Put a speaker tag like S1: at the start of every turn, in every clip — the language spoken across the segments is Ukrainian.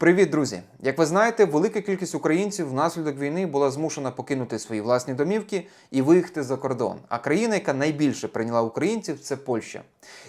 S1: Привіт, друзі! Як ви знаєте, велика кількість українців внаслідок війни була змушена покинути свої власні домівки і виїхати за кордон. А країна, яка найбільше прийняла українців, це Польща.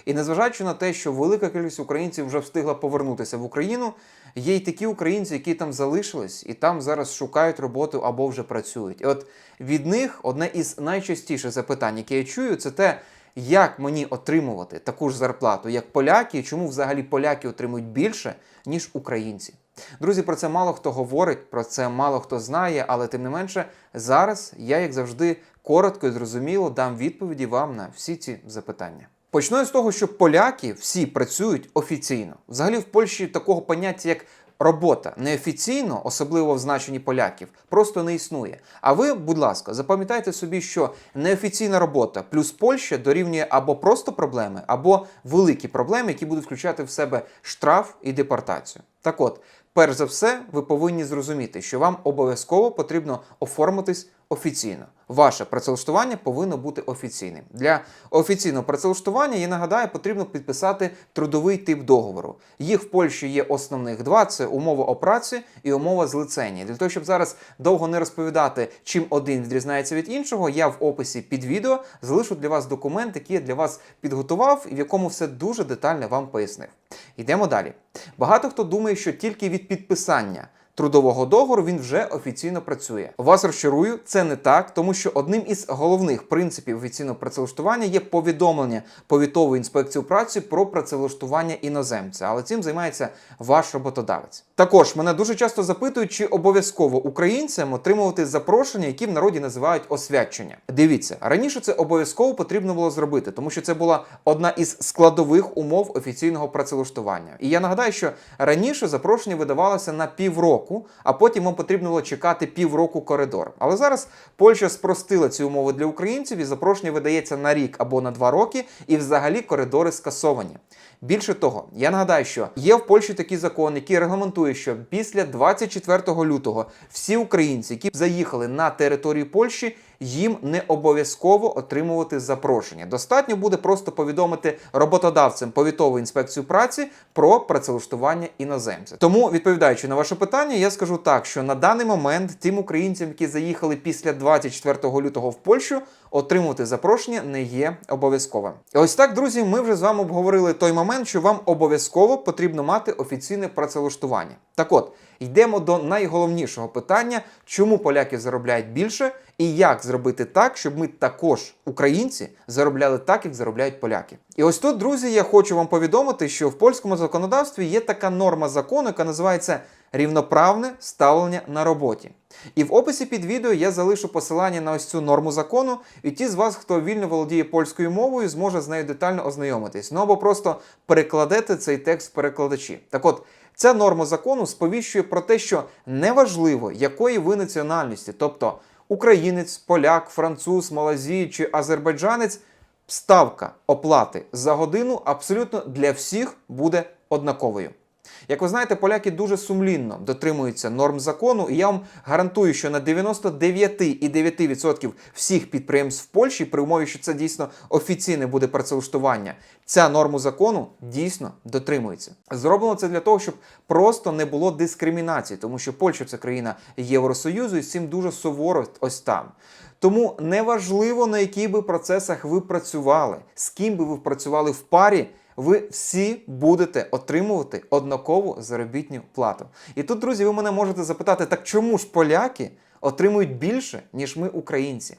S1: І незважаючи на те, що велика кількість українців вже встигла повернутися в Україну, є й такі українці, які там залишились і там зараз шукають роботу або вже працюють. І от від них одне із найчастіших запитань, які я чую, це те. Як мені отримувати таку ж зарплату, як поляки, і чому взагалі поляки отримують більше, ніж українці? Друзі, про це мало хто говорить, про це мало хто знає, але тим не менше, зараз я, як завжди, коротко і зрозуміло дам відповіді вам на всі ці запитання. Почну з того, що поляки всі працюють офіційно. Взагалі в Польщі такого поняття, як робота неофіційно, особливо в значенні поляків, просто не існує. А ви, будь ласка, запам'ятайте собі, що неофіційна робота плюс Польща дорівнює або просто проблеми, або великі проблеми, які будуть включати в себе штраф і депортацію. Так от, перш за все, ви повинні зрозуміти, що вам обов'язково потрібно оформитись офіційно. Ваше працевлаштування повинно бути офіційним. Для офіційного працевлаштування, я нагадаю, потрібно підписати трудовий тип договору. Їх в Польщі є основних два: це умова о праці і умова злицення. Для того, щоб зараз довго не розповідати, чим один відрізняється від іншого, я в описі під відео залишу для вас документ, який я для вас підготував і в якому все дуже детально вам пояснив. Йдемо далі. Багато хто думає, що тільки від підписання трудового договору він вже офіційно працює. Вас розчарую, це не так, тому що одним із головних принципів офіційного працевлаштування є повідомлення повітової інспекції праці про працевлаштування іноземця, але цим займається ваш роботодавець. Також мене дуже часто запитують, чи обов'язково українцям отримувати запрошення, які в народі називають освячення. Дивіться, раніше це обов'язково потрібно було зробити, тому що це була одна із складових умов офіційного працевлаштування. І я нагадаю, що раніше запрошення видавалося на півроку, а потім вам потрібно було чекати півроку коридор. Але зараз Польща спростила ці умови для українців, і запрошення видається на рік або на два роки, і взагалі коридори скасовані. Більше того, я нагадаю, що є в Польщі такий закон, який регламентує, що після 24 лютого всі українці, які заїхали на територію Польщі, їм не обов'язково отримувати запрошення. Достатньо буде просто повідомити роботодавцям повітову інспекцію праці про працевлаштування іноземця. Тому, відповідаючи на ваше питання, я скажу так, що на даний момент тим українцям, які заїхали після 24 лютого в Польщу, отримувати запрошення не є обов'язковим. І ось так, друзі, ми вже з вами обговорили той момент, що вам обов'язково потрібно мати офіційне працевлаштування. Так от, йдемо до найголовнішого питання, чому поляки заробляють більше, і як зробити так, щоб ми також, українці, заробляли так, як заробляють поляки. І ось тут, друзі, я хочу вам повідомити, що в польському законодавстві є така норма закону, яка називається рівноправне ставлення на роботі. І в описі під відео я залишу посилання на ось цю норму закону, і ті з вас, хто вільно володіє польською мовою, зможе з нею детально ознайомитись. Ну або просто перекладете цей текст в перекладачі. Так от. Ця норма закону сповіщує про те, що неважливо, якої ви національності, тобто українець, поляк, француз, малазій чи азербайджанець, ставка оплати за годину абсолютно для всіх буде однаковою. Як ви знаєте, поляки дуже сумлінно дотримуються норм закону, і я вам гарантую, що на 99,9% всіх підприємств в Польщі, при умові, що це дійсно офіційне буде працевлаштування, ця норму закону дійсно дотримується. Зроблено це для того, щоб просто не було дискримінації, тому що Польща це країна Євросоюзу, і з цим дуже суворо ось там. Тому неважливо, на яких би процесах ви працювали, з ким би ви працювали в парі ви всі будете отримувати однакову заробітну плату. І тут, друзі, ви мене можете запитати, так чому ж поляки отримують більше, ніж ми, українці?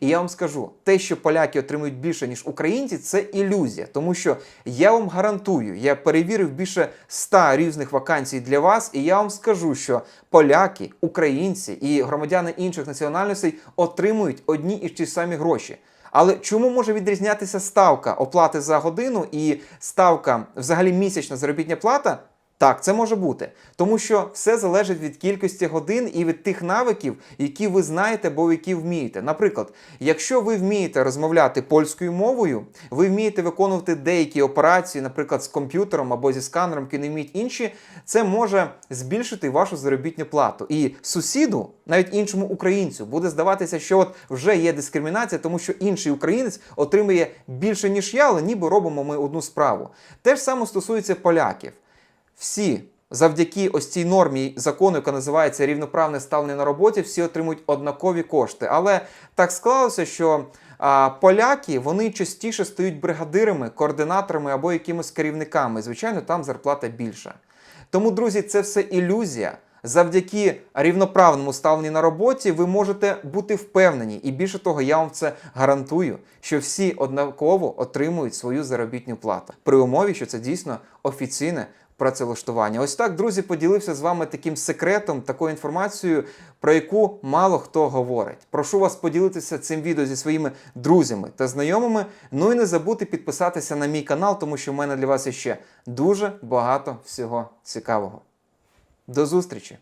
S1: І я вам скажу, те, що поляки отримують більше, ніж українці, це ілюзія. Тому що я вам гарантую, я перевірив більше 100 різних вакансій для вас, і я вам скажу, що поляки, українці і громадяни інших національностей отримують одні і ті самі гроші. Але чому може відрізнятися ставка оплати за годину і ставка взагалі місячна заробітня плата? Так, це може бути, тому що все залежить від кількості годин і від тих навиків, які ви знаєте або які вмієте. Наприклад, якщо ви вмієте розмовляти польською мовою, ви вмієте виконувати деякі операції, наприклад, з комп'ютером або зі сканером, які не вміють інші, це може збільшити вашу заробітну плату. І сусіду, навіть іншому українцю, буде здаватися, що от вже є дискримінація, тому що інший українець отримує більше ніж я, але ніби робимо ми одну справу. Те ж саме стосується поляків. Всі завдяки ось цій нормі закону, яка називається рівноправне ставлення на роботі, всі отримують однакові кошти. Але так склалося, що а, поляки вони частіше стають бригадирами, координаторами або якимись керівниками. Звичайно, там зарплата більша. Тому, друзі, це все ілюзія. Завдяки рівноправному ставленню на роботі ви можете бути впевнені, і більше того, я вам це гарантую, що всі однаково отримують свою заробітну плату при умові, що це дійсно офіційне працевлаштування. Ось так, друзі, поділився з вами таким секретом, такою інформацією, про яку мало хто говорить. Прошу вас поділитися цим відео зі своїми друзями та знайомими. Ну і не забудьте підписатися на мій канал, тому що в мене для вас іще дуже багато всього цікавого. До зустрічі!